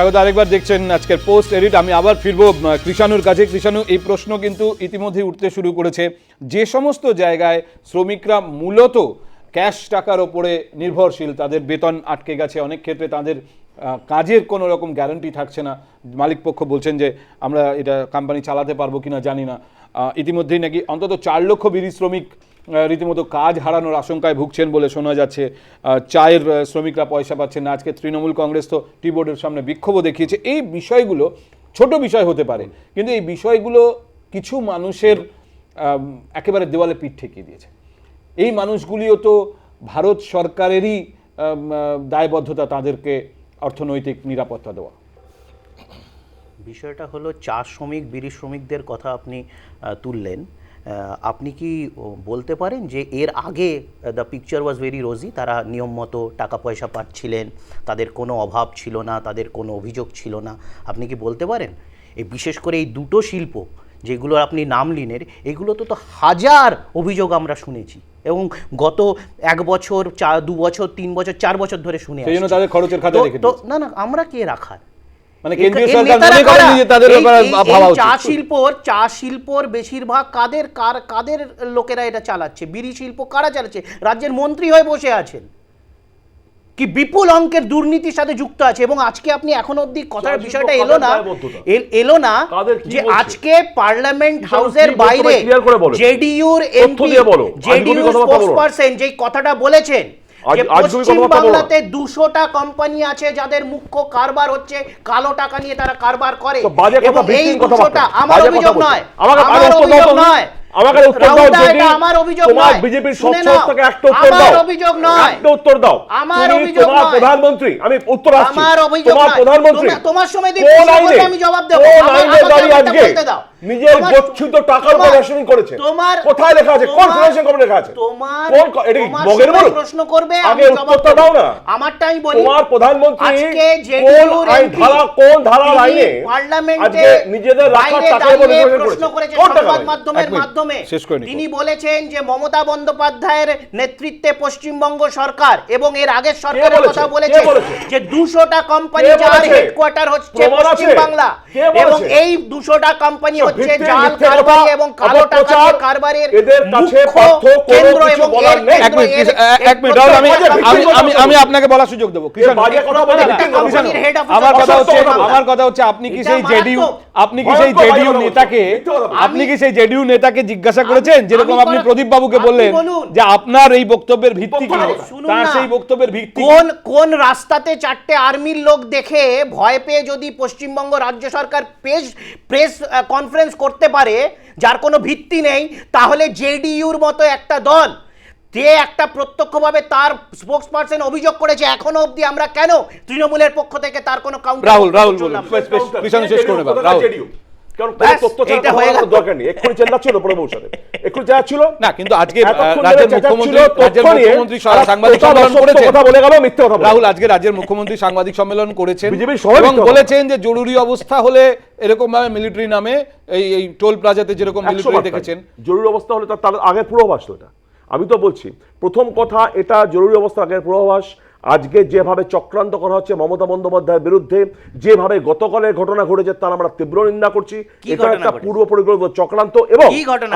স্বাগত আরেকবার দেখছেন আজকের পোস্ট এডিট আমি আবার ফিরবো কৃষাণুর কাছে। কৃষাণু এই প্রশ্ন কিন্তু ইতিমধ্যেই উঠতে শুরু করেছে। যে সমস্ত জায়গায় শ্রমিকরা মূলত ক্যাশ টাকার ওপরে নির্ভরশীল, তাদের বেতন আটকে গেছে, অনেক ক্ষেত্রে তাদের কাজের কোনো রকম গ্যারান্টি থাকছে না। মালিক পক্ষ বলছেন যে, আমরা এটা কোম্পানি চালাতে পারব কিনা জানি না। ইতিমধ্যেই নাকি অন্তত চার লক্ষ বিড়ি শ্রমিক রীতিমতো কাজ হারানোর আশঙ্কায় ভুগছেন বলে শোনা যাচ্ছে। চায়ের শ্রমিকরা পয়সা পাচ্ছেন না। আজকে তৃণমূল কংগ্রেস তো টি বোর্ডের সামনে বিক্ষোভও দেখিয়েছে। এই বিষয়গুলো ছোট বিষয় হতে পারে, কিন্তু এই বিষয়গুলো কিছু মানুষের একেবারে দেওয়ালে পিঠ ঠেকিয়ে দিয়েছে। এই মানুষগুলিও তো ভারত সরকারেরই দায়বদ্ধতা তাদেরকে অর্থনৈতিক নিরাপত্তা দেওয়া। বিষয়টা হলো, চা শ্রমিক, বিড়ি শ্রমিকদের কথা আপনি তুললেন। আপনি কি বলতে পারেন যে এর আগে the picture was very rosy তারা নিয়ম মতো টাকা পয়সা পাচ্ছিলেন তাদের কোনো অভাব ছিল না তাদের কোনো অভিযোগ ছিল না আপনি কি বলতে পারেন এই বিশেষ করে এই দুটো শিল্প যেগুলো আপনি নাম নিলেন এগুলো তো তো হাজার অভিযোগ আমরা শুনেছি এবং গত এক বছর চা দু বছর তিন বছর চার বছর ধরে শুনে। তাদের খরচের। না না আমরা কে রাখার মানে কেন্দ্রীয় সরকার মনে করেনি যে তাদের ভাবা উচিত। চা শিল্পর চা শিল্পর বেশিরভাগ কাদের কার কাদের লোকেরা এটা চালাচ্ছে? বিড়ি শিল্প কারা চালাচ্ছে? রাজ্যের মন্ত্রী হয়ে বসে আছেন। কি বিপুল অঙ্কের দুর্নীতির সাথে যুক্ত আছে এবং আজকে আপনি এখন অবধি কথার বিষয়টা এলো না এলো না যে আজকে পার্লামেন্ট হাউসের বাইরে করে। জেডিইউর এমপি জেডিইউ বলো। যেই কথাটা বলেছেন বাংলাতে দুশোটা কোম্পানি আছে যাদের মুখ্য কারবার হচ্ছে কালো টাকা নিয়ে তারা কারবার করে। এই দুশোটা আমার অভিযোগ নয়। আমার অভিযোগ নয়। আমাকে উত্তর দাও যদি আমার অভিযোগ তোমার বিজেপির একটা উত্তর আমার অভিযোগ নয়। একটা উত্তর দাও। আমার অভিযোগ তোমার নয়। প্রধানমন্ত্রী আমি উত্তর আসছি। আমার অভিযোগ তোমার প্রধানমন্ত্রী তোমার- সময় দিয়ে কোন আমি জবাব দেবো। কোন আইনে দাঁড়িয়ে আজকে নিজের গচ্ছিত টাকার উপর রেশনিং করেছে। তোমার কোথায় লেখা আছে? কোন ফিনান্সিয়াল কোম্পানি লেখা আছে? তোমার কোন এটা কি মগের প্রশ্ন করবে আগে উত্তরটা দাও না। আমারটা আমি বলি তোমার প্রধানমন্ত্রী আজকে কোন জেডিইউর আইন ধারা কোন আইনে পার্লামেন্টে নিজেদের বাইরে টাকার উপর প্রশ্ন করেছে। সংবাদ মাধ্যমের মিনিট, মাধ্যমে। তিনি বলেছেন যে মমতা বন্দ্যোপাধ্যায়ের নেতৃত্বে পশ্চিমবঙ্গ সরকার এবং এর আগের সরকারের কথা বলেছে? যে দুশোটা কোম্পানি যার হেডকোয়ার্টার হচ্ছে পশ্চিম বাংলা এবং এই দুশোটা কোম্পানি হচ্ছে জাল কারবারি এবং কালো টাকা কারবারের মুখ্য কেন্দ্র এবং। এক মিনিট আমি আমি আমি আমি আপনাকে বলার সুযোগ দেবো আমার কথা হচ্ছে আমার কথা হচ্ছে আপনি কি সেই জেডিইউ মারাত্মক। আপনি কি সেই জেডিইউ নেতাকে। আপনি কি সেই জেডিইউ নেতাকে জিজ্ঞাসা করেছেন যেরকম আপনি প্রদীপ বাবুকে বললেন যে আপনার এই বক্তব্যের ভিত্তি কি? তার সেই বক্তব্যের ভিত্তি কোন কোন রাস্তাতে চারটে আর্মির লোক দেখে ভয় পেয়ে যদি পশ্চিমবঙ্গ রাজ্য সরকার প্রেস প্রেস কনফারেন্স করতে পারে যার কোনো ভিত্তি নেই তাহলে জেডিইউর মতো একটা দল যে একটা প্রত্যক্ষভাবে তার স্পোক্স পার্সন অভিযোগ করেছে এখনও অবধি আমরা কেন তৃণমূলের পক্ষ থেকে তার কোনো কাউন্টার রাহুল রাহুল বলুন। শেষ করে রাহুল। কারণ কোনো ব্যাস, তথ্য ছাড়া হয়ে গেল। দরকার নেই। এক্ষুনি এক্ষুনি না কিন্তু আজকে রাজ্যের মুখ্যমন্ত্রী রাজ্যের মুখ্যমন্ত্রী সাংবাদিক সম্মেলন করেছেন। কথা বলে গেল মিথ্যে কথা রাহুল আজকে রাজ্যের মুখ্যমন্ত্রী সাংবাদিক সম্মেলন করেছেন এবং বলেছেন যে জরুরি অবস্থা হলে এরকম ভাবে মিলিটারি নামে এই এই টোল প্লাজাতে যেরকম মিলিটারি দেখেছেন। জরুরি অবস্থা হলে তার আগের পূর্বাভাস তো এটা। আমি তো বলছি প্রথম কথা এটা জরুরি অবস্থা আগের পূর্বাভাস। আজকে যেভাবে চক্রান্ত করা হচ্ছে মমতা বন্দ্যোপাধ্যায়ের বিরুদ্ধে যেভাবে গতকালের ঘটনা ঘটেছে তার আমরা তীব্র নিন্দা করছি। এটা একটা পূর্ব পরিকল্পিত চক্রান্ত এবং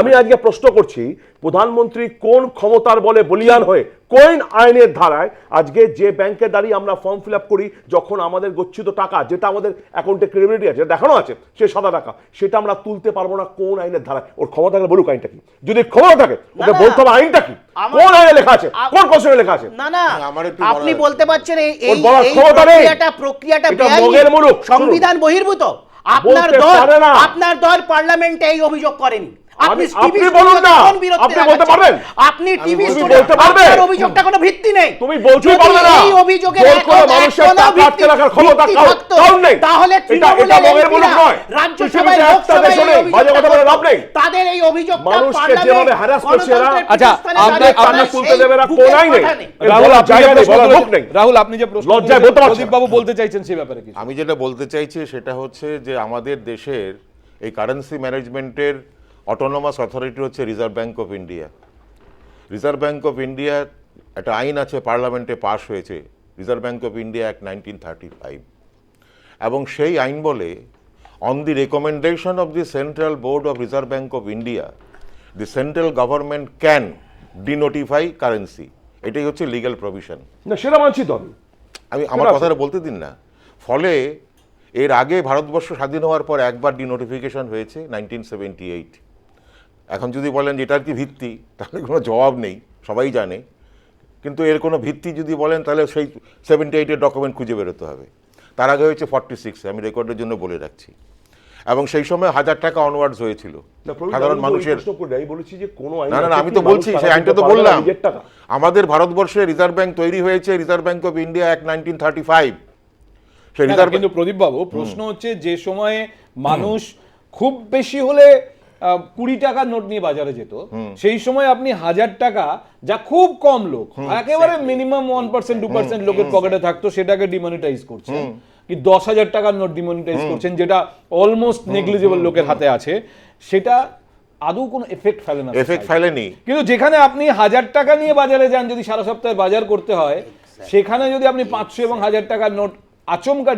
আমি আজকে প্রশ্ন করছি প্রধানমন্ত্রী কোন ক্ষমতার বলে বলিয়ান হয়ে কোন আইনের ধারায় আজকে যে ব্যাংকে দাঁড়িয়ে আমরা ফর্ম ফিল আপ করি যখন আমাদের গচ্ছিত টাকা যেটা আমাদের অ্যাকাউন্টে ক্রেডিবিলিটি আছে দেখানো আছে সে সাদা টাকা সেটা আমরা তুলতে পারব না কোন আইনের ধারায়। ওর ক্ষমতা থাকলে বলুক আইনটা কি? যদি ক্ষমতা থাকে ওকে বলতে হবে আইনটা কি? কোন আইনে লেখা আছে? কোন কোশ্চেনে লেখা আছে? না না। আপনি বলতে পারছেন এই এই। প্রক্রিয়াটা প্রক্রিয়াটা। সংবিধান বহির্ভূত। আপনার দল আপনার দল পার্লামেন্টে এই অভিযোগ করেনি। আপনি আপনি বলুন না। আপনি বলতে পারবেন? আপনি টিভি বলতে পারবেন? অভিযোগটা কোনো ভিত্তি নেই তুমি বলতে পারবে না। এই অভিযোগের জোর করে এখন মানুষের টাকা আটকে রাখার ক্ষমতা ভিত্তি কারো- থাকতো, কারোর নেই। তাহলে এটা- এটা মগের মুলুক নয়। রাজ্যসভায় পৃথিবীতে লোকসভায় দেশে বাজে কথা বলে লাভ নেই। তাদের এই অভিযোগটা মানুষকে যেভাবে harass করছে এরা- আচ্ছা, আপনি- দাঁড়িয়ে আপনি তাদের তুলতে সেই দেবে না, বুকের কোন আইনে? কথা নেই। রাহুল আপনি যে প্রশ্ন বলার নেই। রাহুল আপনি যে প্রশ্ন লজ্জায় বলতে বাবু বলতে চাইছেন সেই ব্যাপারে কিছু আমি যেটা বলতে চাইছি সেটা হচ্ছে যে আমাদের দেশের এই কারেন্সি ম্যানেজমেন্টের অটোনোমাস অথরিটি হচ্ছে reserve bank of India reserve bank of ইন্ডিয়ার একটা আইন আছে পার্লামেন্টে পাশ হয়েছে reserve bank of India act nineteen thirty five এবং সেই আইন বলে on the recommendation of the central board of reserve bank of India the central government can denotify currency এটাই হচ্ছে লিগ্যাল প্রভিশন না সেটা মানছি তো আমি। আমি আমার কথাটা বলতে দিন না। ফলে এর আগে ভারতবর্ষ স্বাধীন হওয়ার পর একবার ডিনোটিফিকেশন হয়েছে নাইনটিন সেভেন্টি এইট এখন যদি বলেন যে এটার কি ভিত্তি তাহলে কোনো জবাব নেই সবাই জানে। কিন্তু এর কোনো ভিত্তি যদি বলেন তাহলে সেই সেভেন্টি এইটের ডকুমেন্ট খুঁজে বেরোতে হবে। তার আগে হয়েছে ফর্টি সিক্সে আমি রেকর্ডের জন্য বলে রাখছি। এবং সেই সময় হাজার টাকা অনওয়ার্ডস হয়েছিল। সাধারণ মানুষের প্রশ্ন করি নাই, বলেছি যে কোনো না না না, আমি তো বলছি সেই আইনটা তো বললাম। আমাদের ভারতবর্ষে রিজার্ভ ব্যাংক তৈরি হয়েছে রিজার্ভ ব্যাংক অফ ইন্ডিয়া এক নাইনটিন থার্টি ফাইভ সেই রিজার্ভ কিন্তু প্রদীপ বাবু প্রশ্ন হচ্ছে যে সময়ে মানুষ খুব বেশি হলে কুড়ি টাকার নোট নিয়ে বাজারে যেত। সেই সময় আপনি হাজার টাকা যা খুব কম লোক একেবারে minimum one percent two percent লোকের পকেটে থাকতো সেটাকে ডিমনিটাইজ করছেন। কি দশ হাজার টাকার নোট ডিমনিটাইজ করছেন যেটা অলমোস্ট নেগলিজেবল লোকের হাতে আছে। সেটা আদৌ কোনো এফেক্ট ফেলে না এফেক্ট। ফেলেনি। কিন্তু যেখানে আপনি হাজার টাকা নিয়ে বাজারে যান যদি সারা সপ্তাহে বাজার করতে হয় সেখানে যদি আপনি পাঁচশো এবং হাজার টাকার নোট আচমকা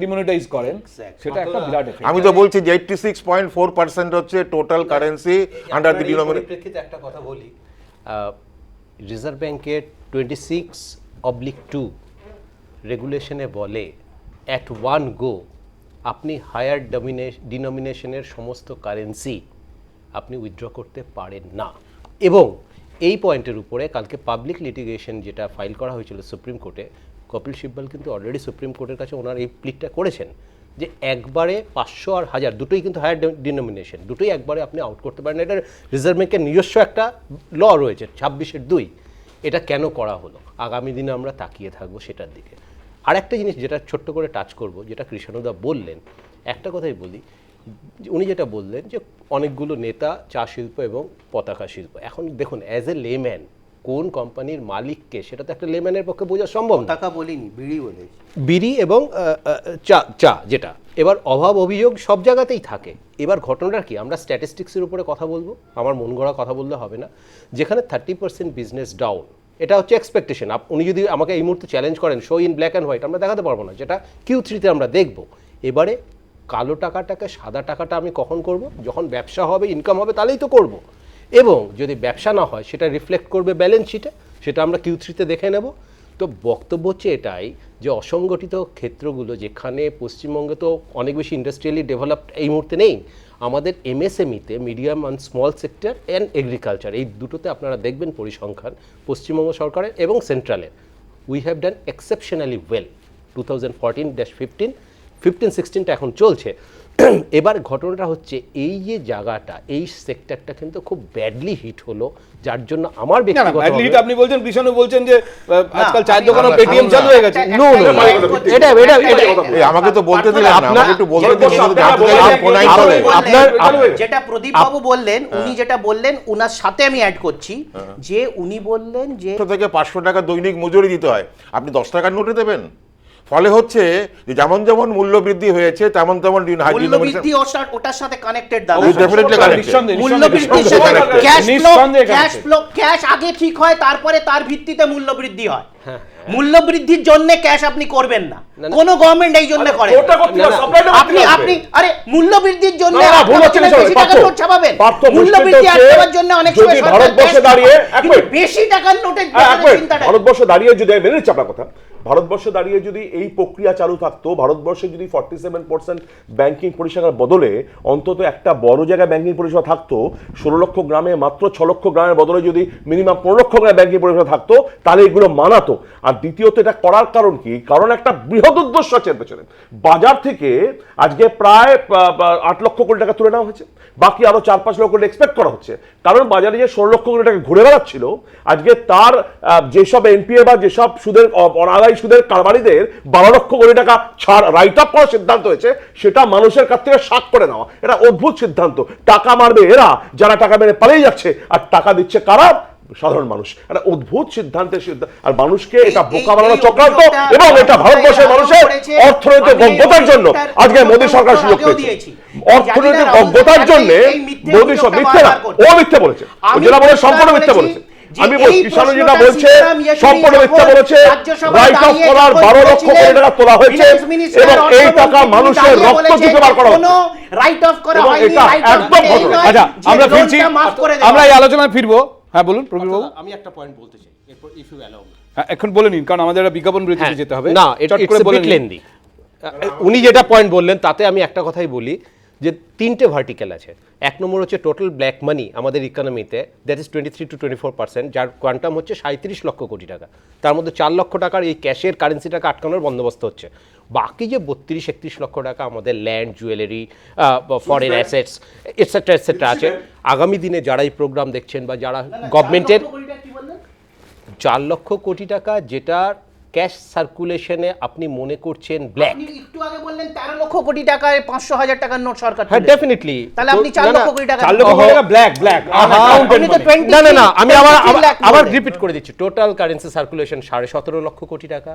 ডিমনিটাইজ করেন সেটা একটা বিরাট এফেক্ট আমি তো বলছি যে eighty six point four percent হচ্ছে টোটাল কারেন্সি আন্ডার দি এই ডিনোমিনেশন একটা কথা বলি। রিজার্ভ ব্যাংকের টোয়েন্টি সিক্স অবলিক টু রেগুলেশনে বলে অ্যাট ওয়ান গো আপনি হায়ার ডিনোমিনেশনের সমস্ত কারেন্সি আপনি উইথড্র করতে পারেন না। এবং এই পয়েন্টের উপরে কালকে পাবলিক লিটিগেশন যেটা ফাইল করা হয়েছিল সুপ্রিম কোর্টে কপিল সিব্বল কিন্তু অলরেডি সুপ্রিম কোর্টের কাছে ওনার এই প্লিটটা করেছেন যে একবারে পাঁচশো আর হাজার দুটোই কিন্তু হায়ার ডিনোমিনেশন দুটোই একবারে আপনি আউট করতে পারেন। এটা রিজার্ভ ব্যাংকের নিজস্ব একটা ল রয়েছে, ছাব্বিশের দুই। এটা কেন করা হলো? আগামী দিনে আমরা তাকিয়ে থাকব সেটার দিকে। আর একটা জিনিস যেটা ছোট্ট করে টাচ করব, যেটা কৃষ্ণদা বললেন, একটা কথাই বলি। উনি যেটা বললেন যে অনেকগুলো নেতা চা শিল্প এবং পতাকা শিল্প। এখন দেখুন অ্যাজ এ লেম্যান কোন কোম্পানির মালিককে সেটা তো একটা লেম্যানের পক্ষে বোঝা সম্ভব টাকা বলিনি বিড়ি বলেছি। বিড়ি এবং চা চা যেটা। এবার অভাব অভিযোগ সব জায়গাতেই থাকে। এবার ঘটনাটা কি? আমরা স্ট্যাটিস্টিক্সের উপরে কথা বলব। আমার মন গড়া কথা বললে হবে না। যেখানে থার্টি পার্সেন্ট বিজনেস ডাউন এটা হচ্ছে এক্সপেকটেশন উনি যদি আমাকে এই মুহূর্তে চ্যালেঞ্জ করেন show in black and white আমরা দেখাতে পারব না। যেটা কিউ থ্রিতে আমরা দেখব। এবারে কালো টাকাটাকে সাদা টাকাটা আমি কখন করব? যখন ব্যবসা হবে ইনকাম হবে তাহলেই তো করব। এবং যদি ব্যবসা না হয়, সেটা রিফ্লেক্ট করবে ব্যালেন্স শিটে সেটা আমরা কিউ থ্রিতে দেখে নেব। তো বক্তব্য হচ্ছে এটাই যে অসংগঠিত ক্ষেত্রগুলো যেখানে পশ্চিমবঙ্গে তো অনেক বেশি ইন্ডাস্ট্রিয়ালি ডেভেলপড এই মুহূর্তে নেই, আমাদের এমএসএমইতে medium and small sector and agriculture এই দুটোতে আপনারা দেখবেন পরিসংখ্যান পশ্চিমবঙ্গ সরকারের এবং সেন্ট্রালের we have done exceptionally well two thousand fourteen dash fifteen fifteen সিক্সটিনটা এখন চলছে। এবার ঘটনাটা হচ্ছে এই যে জায়গাটা এই সেক্টরটা কিন্তু খুব ব্যাডলি হিট হলো যার জন্য আমার না না ব্যক্তিগত badly hit আপনি বলছেন কৃষাণু বলছেন যে আজকাল চায়ের আমি- পেটিএম চালু হয়ে গেছে। point করছি। এটা- এটা- এটা- এই আমাকে তো বলতে দিলেন না আপনার- একটু বলতে যেটা দিন আপনারা যেটা প্রদীপ বাবু বললেন উনি যেটা বললেন উনার সাথে আমি অ্যাড করছি যে উনি বললেন যে থেকে পাঁচশো টাকা দৈনিক মজুরি দিতে হয়। আপনি দশ টাকার নোটে দেবেন। ফলে হচ্ছে যে যেমন যেমন মূল্য বৃদ্ধি হয়েছে তেমন তেমন মূল্যবৃদ্ধি ওটার ওটার সাথে কানেক্টেড দাদা। connected. নিঃসন্দেহে, মূল্যবৃদ্ধির নিঃসন্দেহে সাথে cash flow cash flow cash আগে ঠিক হয় তারপরে তার ভিত্তিতে মূল্য বৃদ্ধি হয়। মূল্য বৃদ্ধির জন্য ক্যাশ আপনি করবেন না। কোন গভর্নমেন্ট এই জন্য করে আপনি আপনি আরে মূল্য বৃদ্ধির জন্য বেশি নোট ছাপাবেন। মূল্য বৃদ্ধি আটকাবার জন্য অনেক সময় ভারতবর্ষে দাঁড়িয়ে-। বেশি টাকার নোটের হ্যাঁ, চিন্তাটা ভারতবর্ষে দাঁড়িয়ে যদি মেনে নিচ্ছি আপনার কথা। ভারতবর্ষে দাঁড়িয়ে যদি এই প্রক্রিয়া চালু থাকতো, ভারতবর্ষে যদি ফর্টি সেভেন পার্সেন্ট ব্যাংকিং পরিষেবার বদলে অন্তত একটা বড় জায়গায় ব্যাংকিং পরিষেবা থাকতো, ষোলো লক্ষ গ্রামে মাত্র ছ লক্ষ গ্রামের বদলে যদি মিনিমাম পনেরো লক্ষ গ্রামে ব্যাংকিং পরিষেবা থাকতো, তাহলে এগুলো মানাতো। আর দ্বিতীয়ত এটা করার কারণ কি? কারণ একটা বৃহৎ উদ্দেশ্য আছে এর পেছনে। বাজার থেকে আজকে প্রায় আট লক্ষ কোটি টাকা তুলে নেওয়া হয়েছে। বাকি আরও চার পাঁচ লক্ষ কোটি এক্সপেক্ট করা হচ্ছে। কারণ বাজারে যে ষোলো লক্ষ কোটি টাকা ঘুরে বেড়াচ্ছিল, আজকে তার যেসব এনপিএ বা যেসব সুদের, অ- অনাদায়ী সুদের কারবারিদের বারো লক্ষ কোটি টাকা ছাড় রাইট আপ করার সিদ্ধান্ত হয়েছে সেটা মানুষের কাছ থেকে শাক করে নেওয়া। এটা অদ্ভুত সিদ্ধান্ত। টাকা মারবে এরা যারা টাকা মেরে পালিয়ে যাচ্ছে। আর টাকা দিচ্ছে কারা? সাধারণ মানুষ। একটা অদ্ভুত সিদ্ধান্তের সিদ্ধান্ত। আর মানুষকে এটা বোকা বানানো চক্রান্ত এবং এটা ভারতবর্ষের মানুষের অর্থনৈতিক অজ্ঞতার জন্য। আজকে মোদী সরকার সুযোগ পেয়েছে অর্থনৈতিক অজ্ঞতার জন্য মোদী সব মিথ্যে না। ও মিথ্যে বলেছে। যেটা বলে সম্পূর্ণ মিথ্যে বলেছে। আমি কিষাণু যেটা বলছে সম্পূর্ণ মিথ্যা বলেছে রাইট অফ করার বারো লক্ষ কোটি টাকা তোলা হয়েছে এবং এই টাকা মানুষের রক্ত থেকে বার করা রাইট অফ করা হয়নি রাইট অফ আচ্ছা আমরা ফিরছি। আমরা এই আলোচনায় ফিরবো। হ্যাঁ বলুন প্রবীর বাবু। আমি একটা পয়েন্ট বলতে চাই এরপর ইফ ইউ অ্যালাউ হ্যাঁ, এখন বলে নিন কারণ আমাদের একটা বিজ্ঞাপন বিরতিতে যেতে হবে। না এটা করে বলে লেন্দি উনি যেটা পয়েন্ট বললেন তাতে আমি একটা কথাই বলি। যে তিনটে ভার্টিক্যাল আছে। এক নম্বর হচ্ছে টোটাল ব্ল্যাক মানি আমাদের ইকোনমিতে that is twenty three to twenty four percent যার কোয়ান্টাম হচ্ছে সাঁত্রিশ লক্ষ কোটি টাকা। তার মধ্যে চার লক্ষ টাকার এই ক্যাশের কারেন্সিটাকে আটকানোর বন্দোবস্ত হচ্ছে। বাকি যে বত্রিশ একত্রিশ লক্ষ টাকা আমাদের land jewellery foreign assets etcetera etcetera আছে। আগামী দিনে যারা এই প্রোগ্রাম দেখছেন বা যারা গভর্নমেন্টের চার লক্ষ কোটি টাকা যেটার ক্যাশ সার্কুলেশনে আপনি মনে করছেন ব্ল্যাক। একটু আগে বললেন তেরো লক্ষ কোটি টাকায় পাঁচশো হাজার টাকার নোট সরকার হ্যাঁ। ডেফিনেটলি তাহলে আপনি চার লক্ষ কোটি টাকা চার লক্ষ কোটি টাকা ব্ল্যাক ব্ল্যাক। আপনি তো 20 না না না আমি আবার আবার-। রিপিট করে দিচ্ছি। টোটাল কারেন্সি সার্কুলেশন সাড়ে সতেরো লক্ষ কোটি টাকা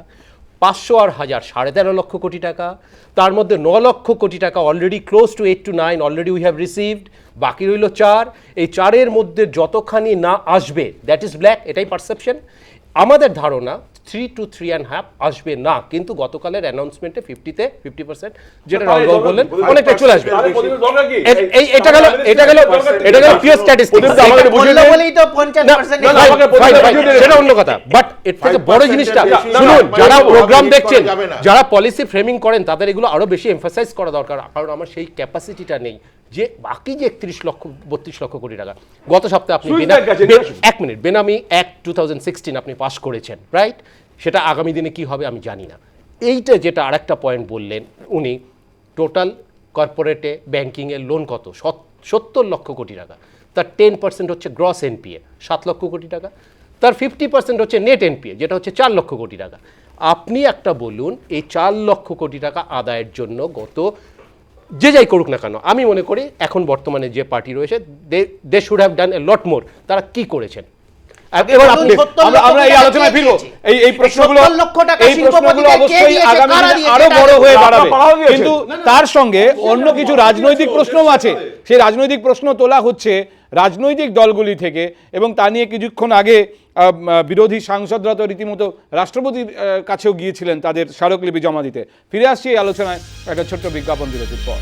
পাঁচশো আর হাজার সাড়ে তেরো লক্ষ কোটি টাকা। তার মধ্যে ন লক্ষ কোটি টাকা already close to eight to nine already we have received বাকি রইল চার। এই চারের মধ্যে যতখানি না আসবে দ্যাট ইজ ব্ল্যাক এটাই পারসেপশন আমাদের ধারণা three to three and half আসবে না। কিন্তু গতকালের অ্যানাউন্সমেন্টে ফিফটিতে ফিফটি পার্সেন্ট যেটা রাহুলবাবু বললেন অনেকটা চলে আসবে। এই এটা গেল এটা গেল এটা গেল পিওর স্ট্যাটিস্টিক্স সেটা অন্য কথা। বাট এর থেকে বড় জিনিসটা শুনুন যারা প্রোগ্রাম দেখছেন যারা পলিসি ফ্রেমিং করেন তাদের এগুলো আরও বেশি এমফাসাইজ করা দরকার। কারণ আমার সেই ক্যাপাসিটিটা নেই। যে বাকি যে একত্রিশ লক্ষ বত্রিশ লক্ষ কোটি টাকা গত সপ্তাহে আপনি। এক minute benami act two thousand sixteen আপনি পাস করেছেন রাইট সেটা আগামী দিনে কি হবে আমি জানি না। এইটা যেটা আরেকটা পয়েন্ট বললেন উনি টোটাল কর্পোরেটে ব্যাংকিংয়ের লোন কত? সত্তর লক্ষ কোটি টাকা। তার টেন পার্সেন্ট হচ্ছে গ্রস এনপিএ সাত লক্ষ কোটি টাকা। তার ফিফটি পার্সেন্ট হচ্ছে নেট এনপিএ যেটা হচ্ছে চার লক্ষ কোটি টাকা। আপনি একটা বলুন এই চার লক্ষ কোটি টাকা আদায়ের জন্য গত যে যাই করুক না কেন আমি মনে করি এখন বর্তমানে যে পার্টি রয়েছে they they should have done a lot more তারা কি করেছেন? এবার আপনি আমরা আমরা এই আলোচনায় ফিরবো। এই এই প্রশ্নগুলো সত্তর লক্ষ টাকা এই প্রশ্নগুলো অবশ্যই আগামী দিনে আরও বড় হয়ে আপনারা দাঁড়াবে। পাড়াও দিয়েছেন। কিন্তু তার সঙ্গে অন্য কিছু রাজনৈতিক প্রশ্নও আছে। সেই রাজনৈতিক প্রশ্ন তোলা হচ্ছে রাজনৈতিক দলগুলি থেকে এবং তা নিয়ে কিছুক্ষণ আগে বিরোধী সাংসদরা তো রীতিমতো রাষ্ট্রপতির কাছেও গিয়েছিলেন তাদের স্মারকলিপি জমা দিতে। ফিরে আসছি এই আলোচনায় একটা ছোট্ট বিজ্ঞাপন বিরতির পর।